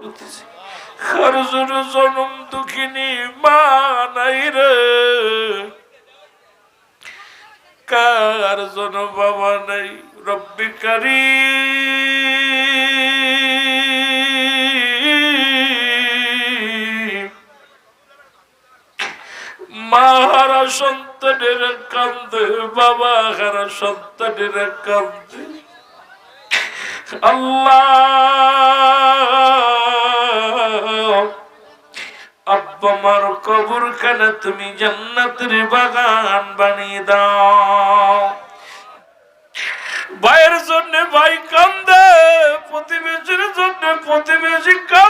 কার জনম দুঃখিনী, মা নাই রে। কার জন্য বাবা নাই, রব্বি কারীম। মা হারা সন্তানের কান্দে বাবা হারা সন্তানের কান্দে। আল্লাহ আব্বা মার কবর খানে তুমি জান্নাতের বাগান বানিয়ে দাও। ভাইয়ের জন্য ভাই কান্দে, প্রতিবেশীর জন্য প্রতিবেশী কান্দে।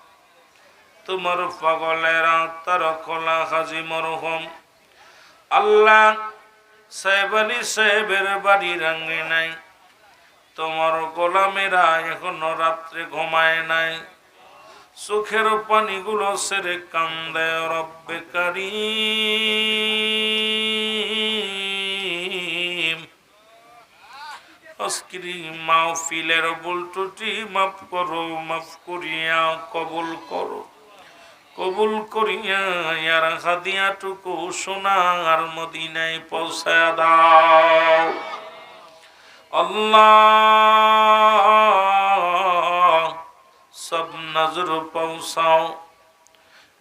তোমার পাগলেরা তার খোলা হাজি মরহম। আল্লাহ সাহেব আলী সাহেবের বাড়ি রাঙ্গে নাই। তোমার গোলামেরা এখনও রাত্রে ঘুমায় নাই। চোখের পানিগুলো সেরে কান্দে রব্বে আজকের মাহফিলের ত্রুটি মাফ করো, মাফ করিয়া কবুল করো। কবুল করিয়া ইয়ার হাদিয়াটুকু সোনার মদিনায় পৌঁছায় দাও। আল্লাহ, সব নজর পৌঁছাও।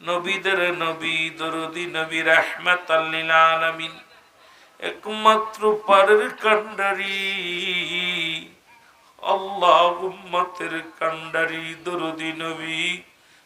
নবীদের নবী, দরদি নবী রহমত আলমিন, একমাত্র পারের কান্ডারি আল্লাহ উম্মতের কান্ডারি দরদি নবী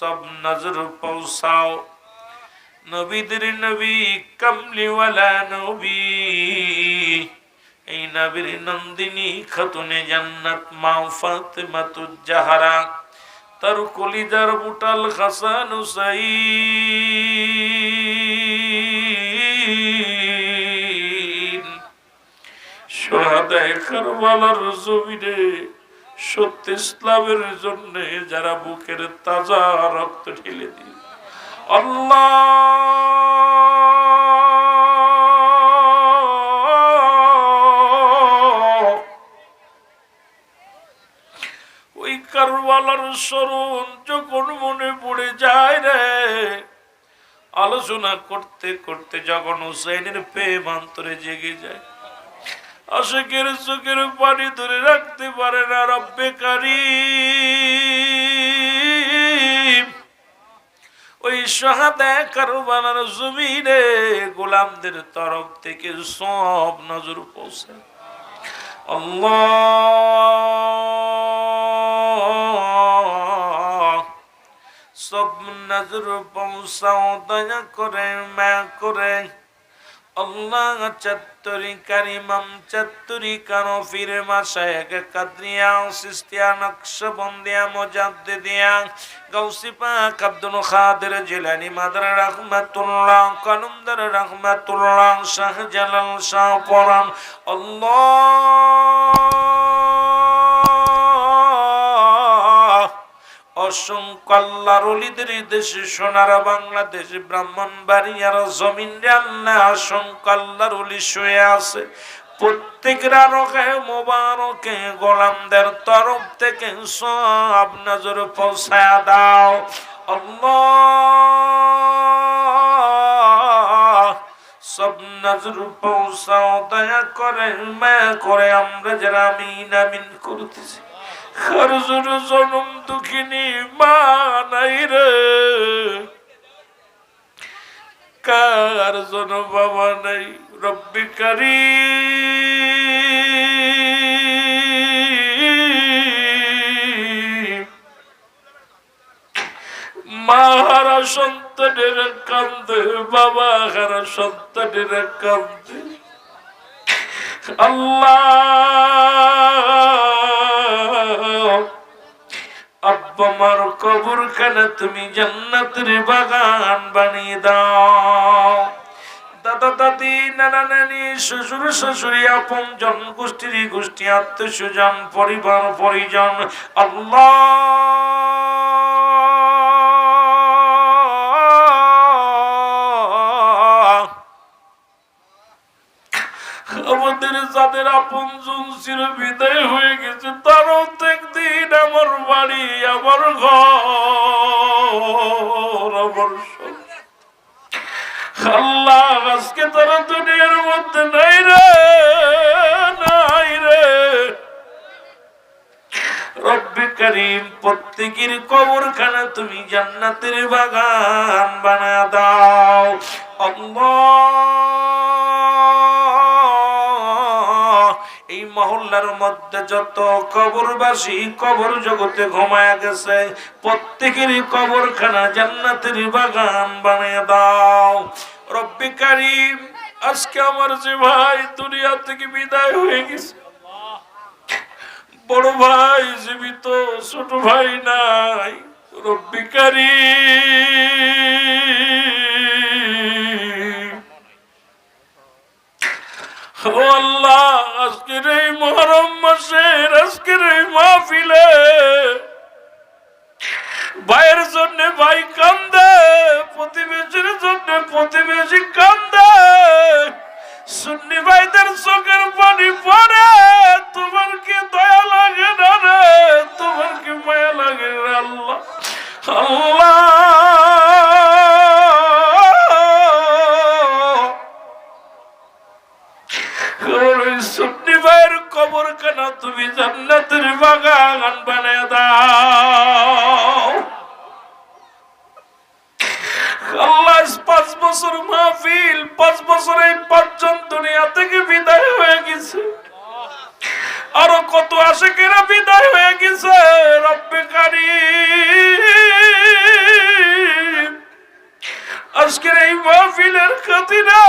সব নজর পৌঁছাও। নবীদের নবী কমলিওয়ালা নবী। এই নবীর নন্দিনী খাতুনে জান্নাত মা ফাতেমাতুজ্জাহারা, তার কলিজার বুটাল হাসান হুসাইন। সোহাদায় কারবালার জমিনে সত্য ইসলামের জন্য যারা বুকের তাজা রক্ত ঢেলে দিল। আল্লাহ! ওই কারবালার স্মরণ যখন মনে পড়ে যায় রে, আলোচনা করতে করতে যখন হুসাইনের প্রেম অন্তরে জেগে যায়। আশেকের চোখের পানি ধরে রাখতে পারে না রব্বে কারিম। ওই শাহাদা কারবালার জমিনে গোলামদের তরফ থেকে সব নজর পৌঁছে। সব নজর পৌঁছাও, দয়া করে মা করে। আল্লাহ চত্তরি কারিমাম চত্তরি কানো ফিরে মাশায়েক কাদরিয়া সিস্তিয়া নকশবন্দিয়া মুজাদ্দিদিয়া। গাউসি পাক আব্দুল খাদের জিলানি মাদার রহমাতুল্লাহ কানুমদার রহমাতুল্লাহ, শাহজালাল শাহ পরাম আল্লাহ অসংখ্য আল্লাহর অলিদের দেশে সোনারা বাংলাদেশ ব্রাহ্মণ বাড়িয়ার জমিন আল্লাহ অসংখ্য আল্লাহর অলি শুয়ে আছে। গোলামদের তরফ থেকে সব নজর পৌঁছায়া দাও। সব নজর পৌঁছাও, দয়া করে, মায়া করে আমরা যারা আমিন আমিন করতেছি। খরজুর জনম দুঃখিনী মা নাই রে। কার জন বাবা নাই, রব্বি কারি মা হারা সন্তানের কান্দে বাবা হারা সন্তানের কান্দে। আল্লাহ আব্বা মার কবর খানা তুমি জান্নাতের বাগান বানিয়ে দাও। দাদা, দাদি, নানা, নানি, শ্বশুর আপন জন, গোষ্ঠীর গোষ্ঠী পরিবার, পরিজন, আল্লাহ। আমাদের যাদের আপন জন ছিল বিদায় হয়ে গেছে, তারও আমার বাড়ি, আমার ঘর, আমার। আল্লাহ আজকে তারা দুনিয়ার মধ্যে নাই রে নাই রে। রব্বি করিম, প্রত্যেকের কবরখানা তুমি জান্নাতের বাগান বানা দাও। আল্লাহ। মহল্লার মধ্যে যত কবরবাসী কবর জগতে ঘুমায়া গেছে, প্রত্যেকেরই কবরখানা জান্নাতের বাগান বানিয়ে দাও। রব্বি করিম, আজকে আমার যে ভাই দুনিয়া থেকে বিদায় হয়ে গেছে। বড় ভাই, জীবিত, ছোট ভাই নাই। রব্বিকারী ও আল্লাহ, আজকের এই মহরম মাসের আজকের এই মাহফিলে ভাইয়ের জন্য ভাই কান্দে, প্রতিবেশীর জন্য প্রতিবেশী কান্দে, সুন্নি ভাইদের চোখের পানি পড়ে, তোমার কি দয়া লাগে না রে? তোমার কি মায়া লাগে আল্লাহ? আল্লাহ কত আশেকেরা বিদায় হয়ে গেছে, রব্বে কারিম। আজকের এই মাহফিলের খাতিরে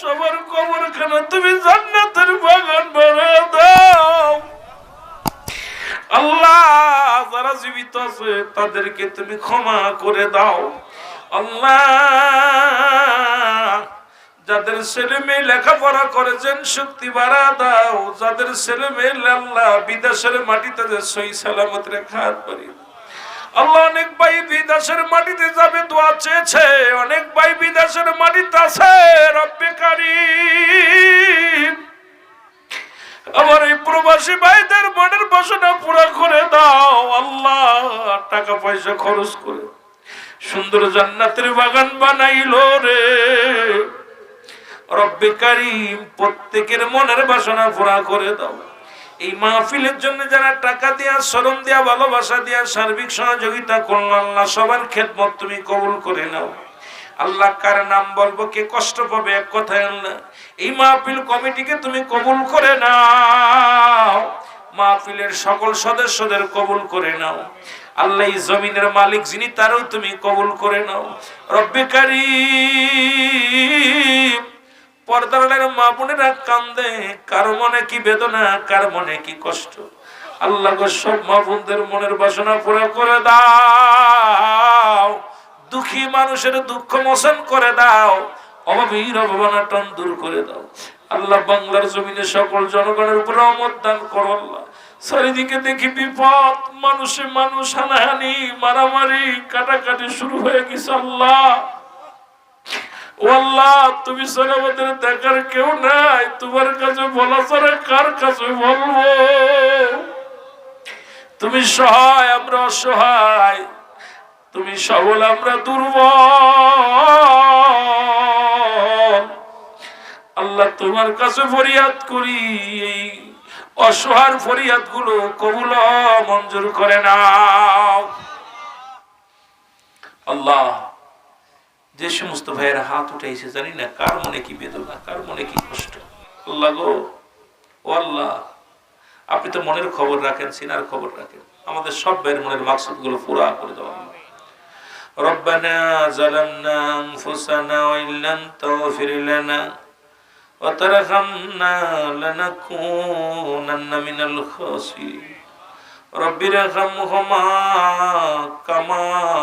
সবার কবরখানা তুমি জান্নাতের বাগান বানিয়ে দাও। আল্লাহ, যারা জীবিত আছে, তাদেরকে তুমি ক্ষমা করে দাও। আল্লাহ যাদের ছেলে মেয়ে লেখাপড়া করেছেন, শক্তি বাড়া দাও। যাদের ছেলে মেয়ে বিদেশের মাটিতে সই সালামত রেখা পারি আল্লাহ অনেক ভাই বিদেশের মাটিতে যাবে, দোয়া চেয়েছে। অনেক ভাই বিদেশের মাটিতে আছে, রব্বে আমার এই প্রবাসী ভাইদের মনের বাসনা পুরা করে দাও। আল্লাহ টাকা পয়সা খরচ করে সুন্দর জান্নাতের বাগান বানাইলো রে। রব্বে কারিম প্রত্যেকের মনের বাসনা পুরা করে দাও। এই মাহফিলের জন্য যারা টাকা দিয়া, শ্রম দিয়া, ভালোবাসা দিয়া সার্বিক সহযোগিতা করল, আল্লাহ সবার খেদমত তুমি কবুল করে নাও। আল্লাহ কার নাম বলব, কে কষ্ট পাবে এক কথায় আল্লাহ। এই মাহফিল কমিটিকে তুমি কবুল করে নাও। মাহফিলের সকল সদস্যদের কবুল করে নাও। আল্লাহ জমিনের মালিক যিনি তারও তুমি কবুল করে নাও। রব্বে মা বোনেরা কান্দে, কার মনে কি বেদনা, কার মনে কি কষ্ট? আল্লাহ সব মা বোনদের মনের বাসনা পুরো করে দাও। দুঃখী মানুষের দুঃখ মোচন করে দাও। অভাবীর দূর করে দাও। আল্লাহ বাংলার জমিনে সকল জনগণের উপর রহমত দান করো আল্লাহ। চারিদিকে দেখি বিপদ, মানুষে মানুষ হানাহানি, মারামারি, কাটাকাটি শুরু হয়ে গেছে আল্লাহ। আল্লাহ তুমি দেখার কেউ নাই। তোমার কাছে কার কাছে বলব? তুমি সহায়, আমরা অসহায়। তুমি সবল, আমরা দুর্বল। আল্লাহ তোমার কাছে ফরিয়াদ করি। এই অসহার ফরিয়াদগুলো কবুল মঞ্জুর করে না আল্লাহ যে সমস্ত ভাইয়েরা হাত উঠাইছে জানি না কার মনে কি বেদনা কার মনে কি কষ্ট আল্লাহ গো ও আল্লাহ আপনি তো মনের খবর রাখেন সিনার খবর রাখেন আমাদের সব ভাইয়ের মনের মাকসুদ গুলো পুরা করে দেওয়া ربنا ظلمنا أنفسنا وإن لم تغفر لنا وترحمنا لنكونن من الخاسرين رب ارحمهما كما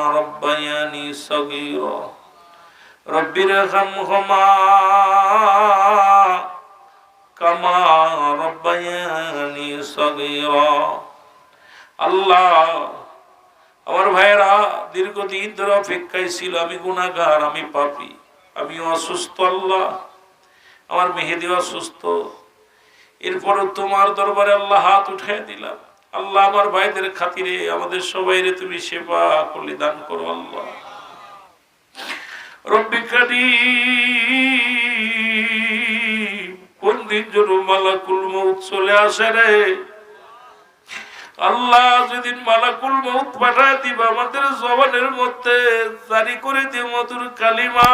ربياني صغيرا رب ارحمهما كما ربياني صغيرا আল্লাহ আমার ভাইয়েরা দীর্ঘদিন ধরে অপেক্ষায় ছিল আমি গুণাগার আমি পাপি আমি অসুস্থ আল্লাহ আমার মেহেদি অসুস্থ এরপরে তোমার দরবারে আল্লাহ হাত উঠে দিলাম আল্লাহ আমার ভাইদের খাতিরে আমাদের সবাইরে তুমি সেবা করলে দান করো আল্লাহ রব্বি কারীম, কোন দিন যেন মালাকুল মৌত চলে আসে রে। আল্লাহ যেদিন মালাকুল মৌত পাঠায় দিব আমাদের জবানের মধ্যে জারি করে দিও মধুর কালিমা।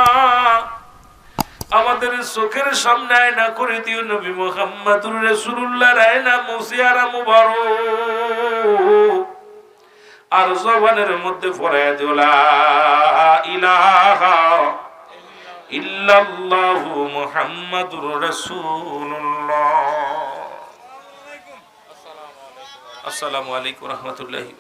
আমাদের চোখের সামনে আয়না করে দিও নবী মোহাম্মদুর রাসূলুল্লাহ আয়না মুসিয়ারা মুবারক। আর জবানের মধ্যে পড়ায় দিও লা ইলাহা ইল্লাল্লাহু মুহাম্মাদুর রাসূলুল্লাহ। আসসালামু আলাইকুম। রহমতুল্লাহি